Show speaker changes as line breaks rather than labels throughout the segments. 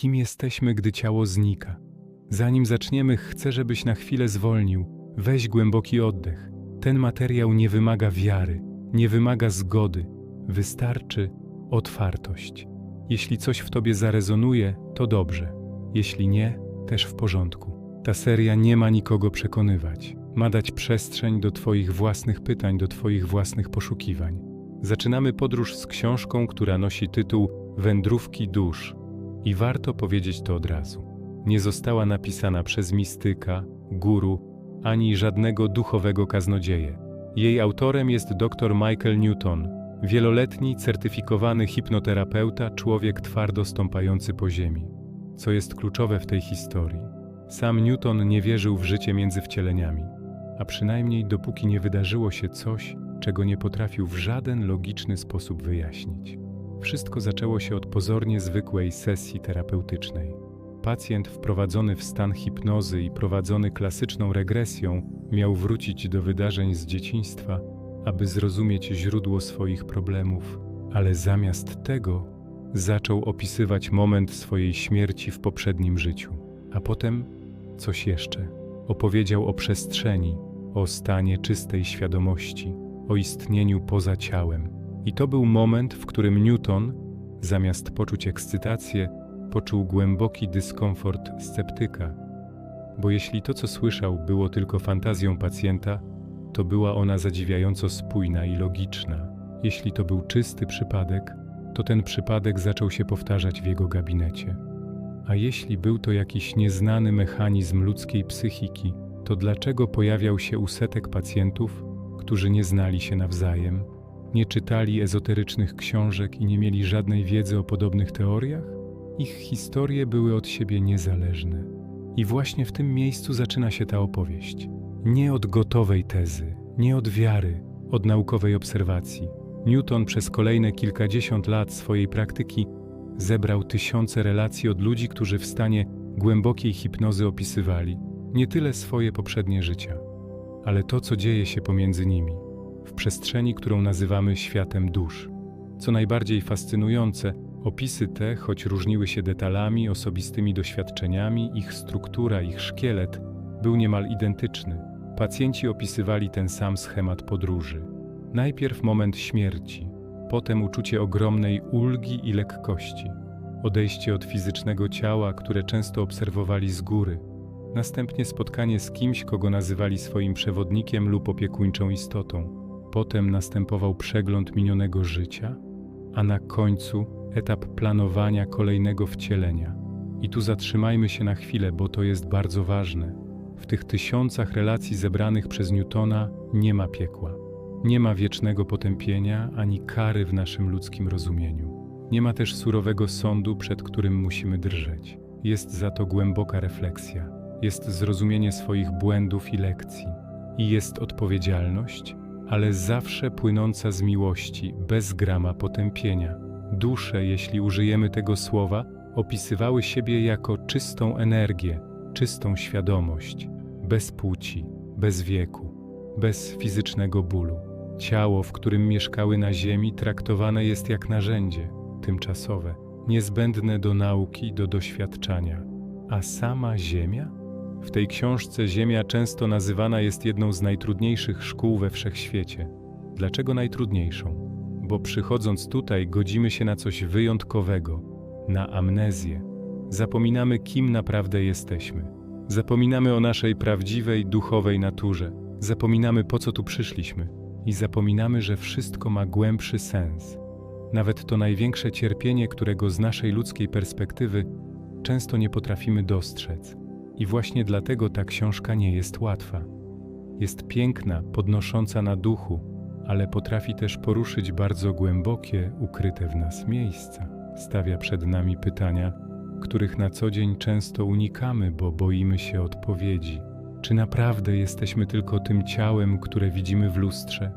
Kim jesteśmy, gdy ciało znika? Zanim zaczniemy, chcę, żebyś na chwilę zwolnił. Weź głęboki oddech. Ten materiał nie wymaga wiary, nie wymaga zgody. Wystarczy otwartość. Jeśli coś w tobie zarezonuje, to dobrze. Jeśli nie, też w porządku. Ta seria nie ma nikogo przekonywać. Ma dać przestrzeń do Twoich własnych pytań, do Twoich własnych poszukiwań. Zaczynamy podróż z książką, która nosi tytuł Wędrówki dusz. I warto powiedzieć to od razu. Nie została napisana przez mistyka, guru, ani żadnego duchowego kaznodzieję. Jej autorem jest dr Michael Newton, wieloletni certyfikowany hipnoterapeuta, człowiek twardo stąpający po ziemi. Co jest kluczowe w tej historii? Sam Newton nie wierzył w życie między wcieleniami, a przynajmniej dopóki nie wydarzyło się coś, czego nie potrafił w żaden logiczny sposób wyjaśnić. Wszystko zaczęło się od pozornie zwykłej sesji terapeutycznej. Pacjent wprowadzony w stan hipnozy i prowadzony klasyczną regresją miał wrócić do wydarzeń z dzieciństwa, aby zrozumieć źródło swoich problemów, ale zamiast tego zaczął opisywać moment swojej śmierci w poprzednim życiu, a potem coś jeszcze. Opowiedział o przestrzeni, o stanie czystej świadomości, o istnieniu poza ciałem. I to był moment, w którym Newton, zamiast poczuć ekscytację, poczuł głęboki dyskomfort sceptyka. Bo jeśli to, co słyszał, było tylko fantazją pacjenta, to była ona zadziwiająco spójna i logiczna. Jeśli to był czysty przypadek, to ten przypadek zaczął się powtarzać w jego gabinecie. A jeśli był to jakiś nieznany mechanizm ludzkiej psychiki, to dlaczego pojawiał się u setek pacjentów, którzy nie znali się nawzajem, nie czytali ezoterycznych książek i nie mieli żadnej wiedzy o podobnych teoriach? Ich historie były od siebie niezależne. I właśnie w tym miejscu zaczyna się ta opowieść. Nie od gotowej tezy, nie od wiary, od naukowej obserwacji. Newton przez kolejne kilkadziesiąt lat swojej praktyki zebrał tysiące relacji od ludzi, którzy w stanie głębokiej hipnozy opisywali nie tyle swoje poprzednie życia, ale to, co dzieje się pomiędzy nimi, przestrzeni, którą nazywamy światem dusz. Co najbardziej fascynujące, opisy te, choć różniły się detalami, osobistymi doświadczeniami, ich struktura, ich szkielet był niemal identyczny. Pacjenci opisywali ten sam schemat podróży. Najpierw moment śmierci, potem uczucie ogromnej ulgi i lekkości, odejście od fizycznego ciała, które często obserwowali z góry, następnie spotkanie z kimś, kogo nazywali swoim przewodnikiem lub opiekuńczą istotą. Potem następował przegląd minionego życia, a na końcu etap planowania kolejnego wcielenia. I tu zatrzymajmy się na chwilę, bo to jest bardzo ważne. W tych tysiącach relacji zebranych przez Newtona nie ma piekła. Nie ma wiecznego potępienia ani kary w naszym ludzkim rozumieniu. Nie ma też surowego sądu, przed którym musimy drżeć. Jest za to głęboka refleksja, jest zrozumienie swoich błędów i lekcji, i jest odpowiedzialność, ale zawsze płynąca z miłości, bez grama potępienia. Dusze, jeśli użyjemy tego słowa, opisywały siebie jako czystą energię, czystą świadomość, bez płci, bez wieku, bez fizycznego bólu. Ciało, w którym mieszkały na Ziemi, traktowane jest jak narzędzie, tymczasowe, niezbędne do nauki, do doświadczania. A sama Ziemia? W tej książce Ziemia często nazywana jest jedną z najtrudniejszych szkół we wszechświecie. Dlaczego najtrudniejszą? Bo przychodząc tutaj, godzimy się na coś wyjątkowego, na amnezję. Zapominamy, kim naprawdę jesteśmy. Zapominamy o naszej prawdziwej, duchowej naturze. Zapominamy, po co tu przyszliśmy. I zapominamy, że wszystko ma głębszy sens. Nawet to największe cierpienie, którego z naszej ludzkiej perspektywy często nie potrafimy dostrzec. I właśnie dlatego ta książka nie jest łatwa. Jest piękna, podnosząca na duchu, ale potrafi też poruszyć bardzo głębokie, ukryte w nas miejsca. Stawia przed nami pytania, których na co dzień często unikamy, bo boimy się odpowiedzi. Czy naprawdę jesteśmy tylko tym ciałem, które widzimy w lustrze?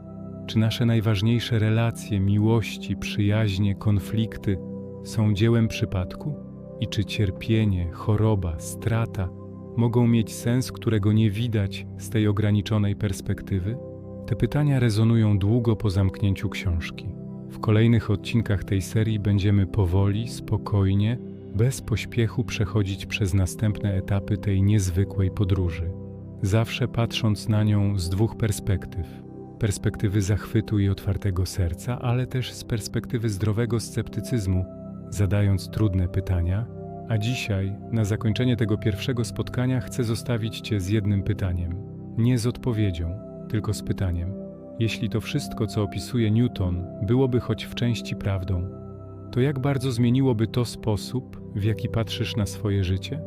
Czy nasze najważniejsze relacje, miłości, przyjaźnie, konflikty są dziełem przypadku? I czy cierpienie, choroba, strata mogą mieć sens, którego nie widać z tej ograniczonej perspektywy? Te pytania rezonują długo po zamknięciu książki. W kolejnych odcinkach tej serii będziemy powoli, spokojnie bez pośpiechu przechodzić przez następne etapy tej niezwykłej podróży, zawsze patrząc na nią z dwóch perspektyw: perspektywy zachwytu i otwartego serca, ale też z perspektywy zdrowego sceptycyzmu, zadając trudne pytania. A dzisiaj, na zakończenie tego pierwszego spotkania, chcę zostawić Cię z jednym pytaniem. Nie z odpowiedzią, tylko z pytaniem. Jeśli to wszystko, co opisuje Newton, byłoby choć w części prawdą, to jak bardzo zmieniłoby to sposób, w jaki patrzysz na swoje życie,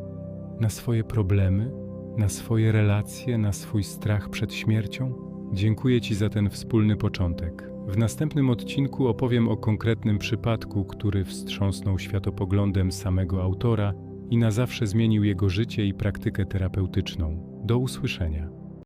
na swoje problemy, na swoje relacje, na swój strach przed śmiercią? Dziękuję Ci za ten wspólny początek. W następnym odcinku opowiem o konkretnym przypadku, który wstrząsnął światopoglądem samego autora i na zawsze zmienił jego życie i praktykę terapeutyczną. Do usłyszenia.